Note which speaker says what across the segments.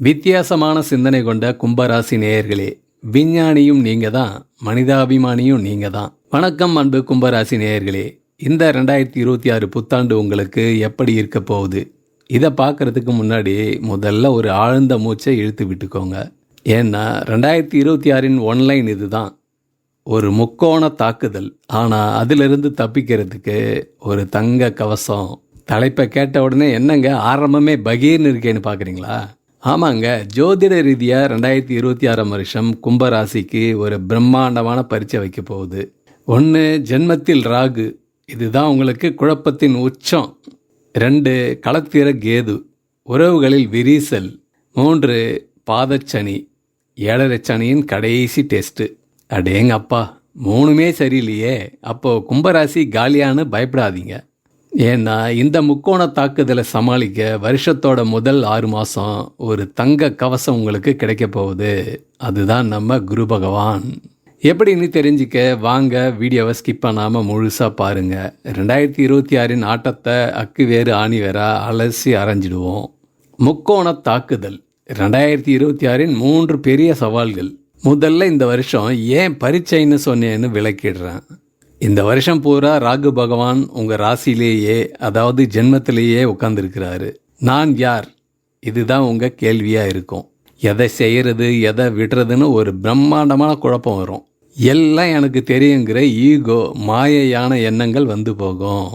Speaker 1: வித்தியாசமான சிந்தனை கொண்ட கும்பராசி நேயர்களே விஞ்ஞானியும் நீங்க தான் மனிதாபிமானியும் நீங்க தான் வணக்கம் அன்பு கும்பராசி நேயர்களே இந்த ரெண்டாயிரத்தி இருபத்தி ஆறு புத்தாண்டு உங்களுக்கு எப்படி இருக்க போகுது? இதை பார்க்கறதுக்கு முன்னாடி முதல்ல ஒரு ஆழ்ந்த மூச்சை இழுத்து விட்டுக்கோங்க. ஏன்னா ரெண்டாயிரத்தி இருபத்தி ஆறின் ஒன்லைன் இதுதான். ஒரு முக்கோண தாக்குதல். ஆனால் அதிலிருந்து தப்பிக்கிறதுக்கு ஒரு தங்க கவசம். தலைப்பை கேட்ட உடனே என்னங்க ஆரம்பமே பகீர்னு இருக்கேன்னு பார்க்குறீங்களா? ஆமாங்க. ஜோதிட ரீதியாக ரெண்டாயிரத்தி இருபத்தி ஆறாம் வருஷம் கும்பராசிக்கு ஒரு பிரம்மாண்டமான பரீட்சை வைக்க போகுது. ஒன்று ஜென்மத்தில் ராகு. இதுதான் உங்களுக்கு குழப்பத்தின் உச்சம். ரெண்டு களத்திர கேது. உறவுகளில் விரிசல். மூன்று பாதச்சனி. ஏழரை சனியின் கடைசி டெஸ்ட்டு அடேங்கப்பா. மூணுமே சரியில்லையே. அப்போது கும்பராசி காலியான்னு பயப்படாதீங்க. ஏன்னா இந்த முக்கோண தாக்குதலை சமாளிக்க வருஷத்தோட முதல் ஆறு மாதம் ஒரு தங்க கவசம் உங்களுக்கு கிடைக்க போகுது. அதுதான் நம்ம குரு பகவான். எப்படின்னு தெரிஞ்சுக்க வாங்க வீடியோவை ஸ்கிப் பண்ணாமல் முழுசாக பாருங்கள் ரெண்டாயிரத்தி இருபத்தி ஆறின் ஆட்டத்தை அக்கு வேறு ஆணி வேற அலசி அரைஞ்சிடுவோம். முக்கோண தாக்குதல். ரெண்டாயிரத்தி இருபத்தி ஆறின் மூன்று பெரிய சவால்கள். முதல்ல இந்த வருஷம் ஏன் பரீட்சைன்னு சொன்னேன்னு விளக்கிடுறேன். இந்த வருஷம் பூரா ராகு பகவான் உங்கள் ராசியிலேயே அதாவது ஜென்மத்திலேயே உட்காந்துருக்கிறாரு நான் யார்? இதுதான் உங்கள் கேள்வியாக இருக்கும். எதை செய்கிறது எதை விடுறதுன்னு ஒரு பிரம்மாண்டமான குழப்பம் வரும். எல்லாம் எனக்கு தெரியுங்கிற ஈகோ மாயையான எண்ணங்கள் வந்து போகும்.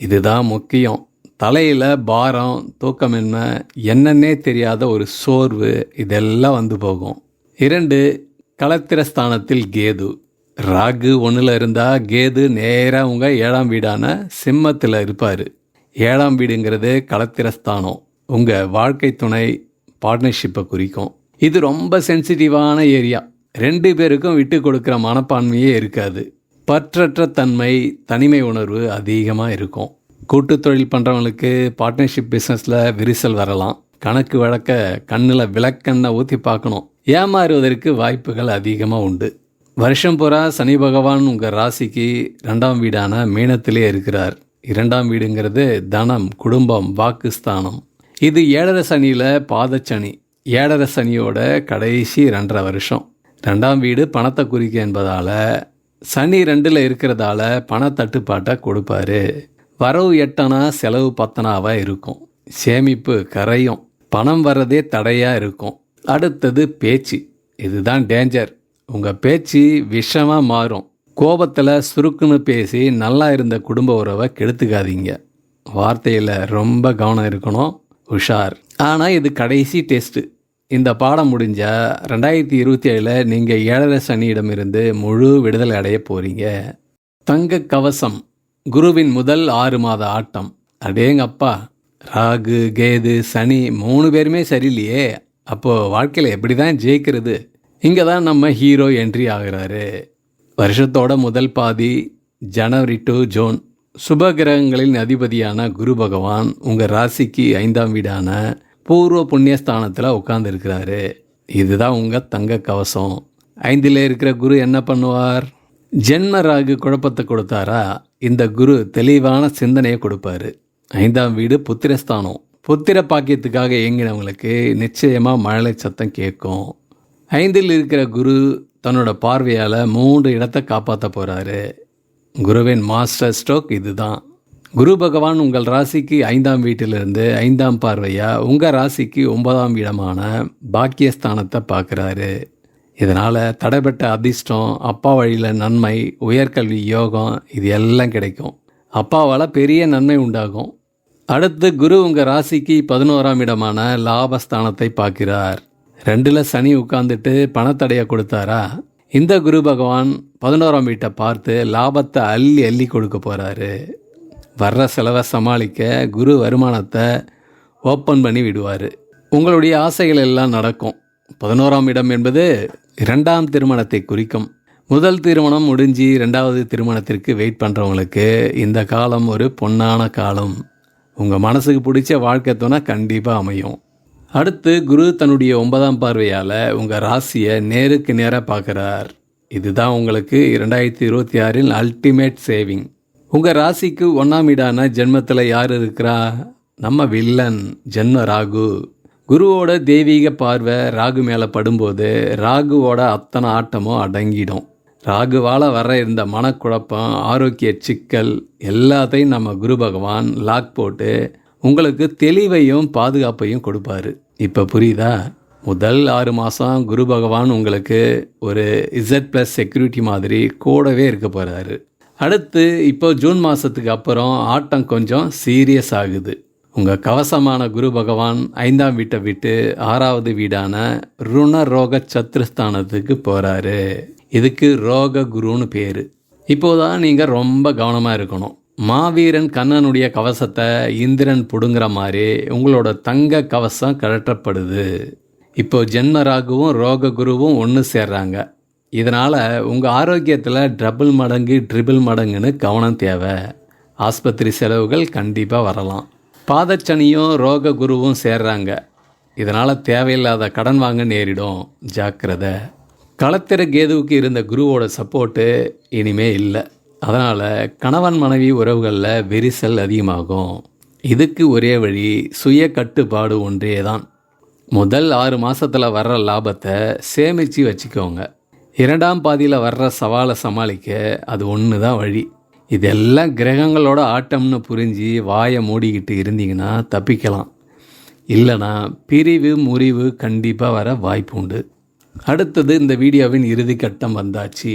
Speaker 1: இதுதான் முக்கியம். தலையில் பாரம் தூக்கமின்மை என்னன்னே தெரியாத ஒரு சோர்வு இதெல்லாம் வந்து போகும். இரண்டு களத்திரஸ்தானத்தில் கேது. ராகு ஒன்றில் இருந்தால் கேது நேராக உங்கள் ஏழாம் வீடான சிம்மத்தில் இருப்பார். ஏழாம் வீடுங்கிறது களத்திரஸ்தானம். உங்கள் வாழ்க்கை துணை பார்ட்னர்ஷிப்பை குறிக்கும். இது ரொம்ப சென்சிட்டிவான ஏரியா ரெண்டு பேருக்கும் விட்டு கொடுக்குற மனப்பான்மையே இருக்காது. பற்றற்ற தன்மை தனிமை உணர்வு அதிகமாக இருக்கும். கூட்டு தொழில் பண்ணுறவங்களுக்கு பார்ட்னர்ஷிப் பிஸ்னஸில் விரிசல் வரலாம். கணக்கு வழக்க கண்ணில் விளக்கெண்ணை ஊற்றி பார்க்கணும். ஏமாறுவதற்கு வாய்ப்புகள் அதிகமாக உண்டு. வருஷம் பூரா சனி பகவான் உங்கள் ராசிக்கு ரெண்டாம் வீடான மீனத்திலே இருக்கிறார். இரண்டாம் வீடுங்கிறது தனம் குடும்பம் வாக்குஸ்தானம். இது ஏழரை சனியில் பாதச்சனி. ஏழரை சனியோட கடைசி ரெண்டரை வருஷம். ரெண்டாம் வீடு பணத்தை குறிக்க என்பதால் சனி ரெண்டில் இருக்கிறதால பணத்தட்டுப்பாட்டை கொடுப்பாரு. வரவு எட்டனா செலவு பத்தனாவாக இருக்கும். சேமிப்பு கரையும். பணம் வர்றதே தடையாக இருக்கும். அடுத்தது பேச்சு. இதுதான் டேஞ்சர் உங்கள் பேச்சு விஷமாக மாறும். கோபத்தில் சுருக்குன்னு பேசி நல்லா இருந்த குடும்ப உறவை கெடுத்துக்காதீங்க. வார்த்தையில் ரொம்ப கவனம் இருக்கணும். உஷார். ஆனால் இது கடைசி டெஸ்ட்டு இந்த பாடம் முடிஞ்சால் ரெண்டாயிரத்தி இருபத்தி ஏழில் நீங்கள் ஏழரை சனியிடமிருந்து முழு விடுதலை அடைய போகிறீங்க தங்க கவசம். குருவின் முதல் ஆறு மாத ஆட்டம். அடேங்கப்பா. ராகு கேது சனி மூணு பேருமே சரியில்லையே. அப்போது வாழ்க்கையில் எப்படி தான் ஜெயிக்கிறது? இங்கே தான் நம்ம ஹீரோ என்ட்ரி ஆகிறாரு. வருஷத்தோட முதல் பாதி ஜனவரி டு ஜூன் சுப கிரகங்களின் அதிபதியான குரு பகவான் உங்கள் ராசிக்கு ஐந்தாம் வீடான பூர்வ புண்ணியஸ்தானத்தில் உட்காந்துருக்கிறாரு இதுதான் உங்கள் தங்க கவசம். ஐந்தில் இருக்கிற குரு என்ன பண்ணுவார்? ஜென்ம ராகு குழப்பத்தை கொடுத்தாரா? இந்த குரு தெளிவான சிந்தனையை கொடுப்பாரு. ஐந்தாம் வீடு புத்திரஸ்தானம். புத்திர பாக்கியத்துக்காக இயங்கினவங்களுக்கு நிச்சயமாக மழலை சத்தம் கேட்கும். ஐந்தில் இருக்கிற குரு தன்னோட பார்வையால் மூன்று இடத்தை காப்பாற்ற போகிறாரு குருவின் மாஸ்டர் ஸ்ட்ரோக் இதுதான். குரு பகவான் உங்கள் ராசிக்கு ஐந்தாம் வீட்டிலிருந்து ஐந்தாம் பார்வையாக உங்கள் ராசிக்கு ஒன்பதாம் இடமான பாக்கியஸ்தானத்தை பார்க்குறாரு. இதனால் தடைப்பட்ட அதிர்ஷ்டம் அப்பா வழியில் நன்மை உயர்கல்வி யோகம் இது எல்லாம் கிடைக்கும். அப்பாவால் பெரிய நன்மை உண்டாகும். அடுத்து குரு உங்கள் ராசிக்கு பதினோராம் இடமான லாபஸ்தானத்தை பார்க்கிறார். ரெண்டில் சனி உட்காந்துட்டு பணத்தடையை கொடுத்தாரா? இந்த குரு பகவான் பதினோராம் வீட்டை பார்த்து லாபத்தை அள்ளி அள்ளி கொடுக்க போகிறாரு வர்ற செலவை சமாளிக்க குரு வருமானத்தை ஓப்பன் பண்ணி விடுவார். உங்களுடைய ஆசைகள் எல்லாம் நடக்கும். பதினோராம் இடம் என்பது இரண்டாம் திருமணத்தை குறிக்கும். முதல் திருமணம் முடிஞ்சு ரெண்டாவது திருமணத்திற்கு வெயிட் பண்ணுறவங்களுக்கு இந்த காலம் ஒரு பொன்னான காலம். உங்கள் மனசுக்கு பிடிச்ச வாழ்க்கை துணை கண்டிப்பாக அமையும். அடுத்து குரு தன்னுடைய ஒன்பதாம் பார்வையால் உங்கள் ராசியை நேருக்கு நேராக பார்க்குறார். இதுதான் உங்களுக்கு இரண்டாயிரத்தி இருபத்தி ஆறில் அல்டிமேட் சேவிங் உங்கள் ராசிக்கு ஒன்றாம் வீடான ஜென்மத்தில் யார் இருக்கிறா? நம்ம வில்லன் ஜென்ம ராகு. குருவோட தெய்வீக பார்வை ராகு மேலே படும்போது ராகுவோட அத்தனை ஆட்டமும் அடங்கிடும். ராகுவால் வர இருந்த மனக்குழப்பம் ஆரோக்கிய சிக்கல் எல்லாத்தையும் நம்ம குரு பகவான் லாக் போட்டு உங்களுக்கு தெளிவையும் பாதுகாப்பையும் கொடுப்பாரு. இப்போ புரியுதா? முதல் ஆறு மாதம் குரு பகவான் உங்களுக்கு ஒரு இசட் ப்ளஸ் செக்யூரிட்டி மாதிரி கூடவே இருக்க போகிறாரு அடுத்து இப்போ ஜூன் மாதத்துக்கு அப்புறம் ஆட்டம் கொஞ்சம் சீரியஸ் ஆகுது. உங்கள் கவசமான குரு பகவான் ஐந்தாம் வீட்டை விட்டு ஆறாவது வீடான ருண ரோக சத்ருஸ்தானத்துக்கு போகிறாரு இதுக்கு ரோக குருன்னு பேர். இப்போதான் நீங்கள் ரொம்ப கவனமாக இருக்கணும். மாவீரன் கண்ணனுடைய கவசத்தை இந்திரன் பிடுங்குற மாதிரி உங்களோட தங்க கவசம் கழற்றப்படுது. இப்போ ஜென்மராகவும் ரோக குருவும் ஒன்று சேர்றாங்க. இதனால் உங்கள் ஆரோக்கியத்தில் டபுள் மடங்கு ட்ரிபிள் மடங்குன்னு கவனம் தேவை. ஆஸ்பத்திரி செலவுகள் கண்டிப்பாக வரலாம். பாதச்சனியும் ரோக குருவும் சேர்றாங்க. இதனால் தேவையில்லாத கடன் வாங்க நேரிடும். ஜாக்கிரதை. களத்திர கேதுவுக்கு இருந்த குருவோட சப்போர்ட்டு இனிமே இல்லை. அதனால் கணவன் மனைவி உறவுகளில் விரிசல் அதிகமாகும். இதுக்கு ஒரே வழி சுய கட்டுப்பாடு ஒன்றே தான் முதல் ஆறு மாதத்தில் வர்ற லாபத்தை சேமித்து வச்சுக்கோங்க. இரண்டாம் பாதியில் வர்ற சவாலை சமாளிக்க அது ஒன்று தான் வழி. இதெல்லாம் கிரகங்களோட ஆட்டம்னு புரிஞ்சு வாயை மூடிக்கிட்டு இருந்தீங்கன்னா தப்பிக்கலாம். இல்லைனா பிரிவு முறிவு கண்டிப்பாக வர வாய்ப்பு உண்டு. அடுத்தது இந்த வீடியோவின் இறுதி கட்டம் வந்தாச்சு.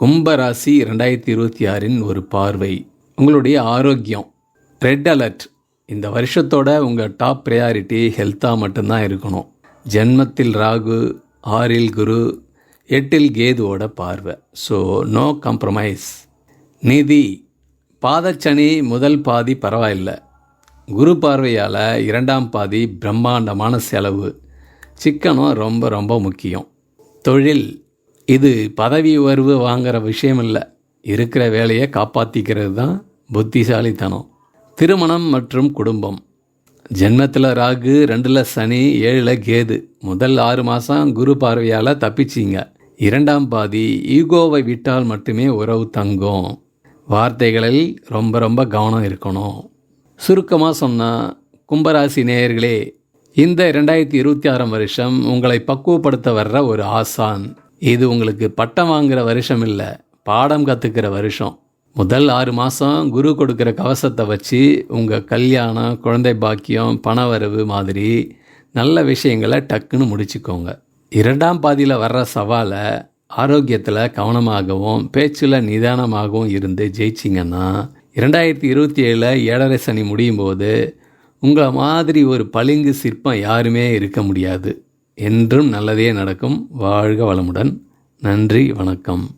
Speaker 1: கும்பராசி ரெண்டாயிரத்தி இருபத்தி ஆறின் ஒரு பார்வை. உங்களுடைய ஆரோக்கியம். ரெட் அலர்ட் இந்த வருஷத்தோட உங்கள் டாப் ப்ரையாரிட்டி ஹெல்த்தாக மட்டும்தான் இருக்கணும். ஜென்மத்தில் ராகு ஆறில் குரு எட்டில் கேதுவோட பார்வை. ஸோ நோ காம்ப்ரமைஸ் நிதி. பாதச்சனி முதல் பாதி பரவாயில்லை. குரு பார்வையால் இரண்டாம் பாதி பிரம்மாண்டமான செலவு. சிக்கனம் ரொம்ப ரொம்ப முக்கியம். தொழில். இது பதவி உயர்வு வாங்குகிற விஷயம் இல்லை இருக்கிற வேலையை காப்பாற்றிக்கிறது தான் புத்திசாலித்தனம். திருமணம் மற்றும் குடும்பம். ஜென்மத்தில் ராகு ரெண்டில் சனி ஏழில் கேது. முதல் ஆறு மாதம் குரு பார்வையால் தப்பிச்சிங்க. இரண்டாம் பாதி ஈகோவை விட்டால் மட்டுமே உறவு தங்கும். வார்த்தைகளில் ரொம்ப ரொம்ப கவனம் இருக்கணும். சுருக்கமாக சொன்னால் கும்பராசி நேயர்களே இந்த ரெண்டாயிரத்தி இருபத்தி ஆறாம் வருஷம் உங்களை பக்குவப்படுத்த வர்ற ஒரு ஆசான். இது உங்களுக்கு பட்டம் வாங்குகிற வருஷம் இல்லை பாடம் கற்றுக்கிற வருஷம். முதல் ஆறு மாதம் குரு கொடுக்குற கவசத்தை வச்சு உங்கள் கல்யாணம் குழந்தை பாக்கியம் பணவரவு மாதிரி நல்ல விஷயங்களை டக்குன்னு முடிச்சுக்கோங்க. இரண்டாம் பாதியில் வர்ற சவாலை ஆரோக்கியத்தில் கவனமாகவும் பேச்சில் நிதானமாகவும் இருந்து ஜெயிச்சிங்கன்னா இரண்டாயிரத்தி இருபத்தி ஏழில் ஏழரை சனி முடியும் போது உங்களை மாதிரி ஒரு பளிங்கு சிற்பம் யாருமே இருக்க முடியாது. என்றும் நல்லதே நடக்கும். வாழ்க வளமுடன். நன்றி வணக்கம்.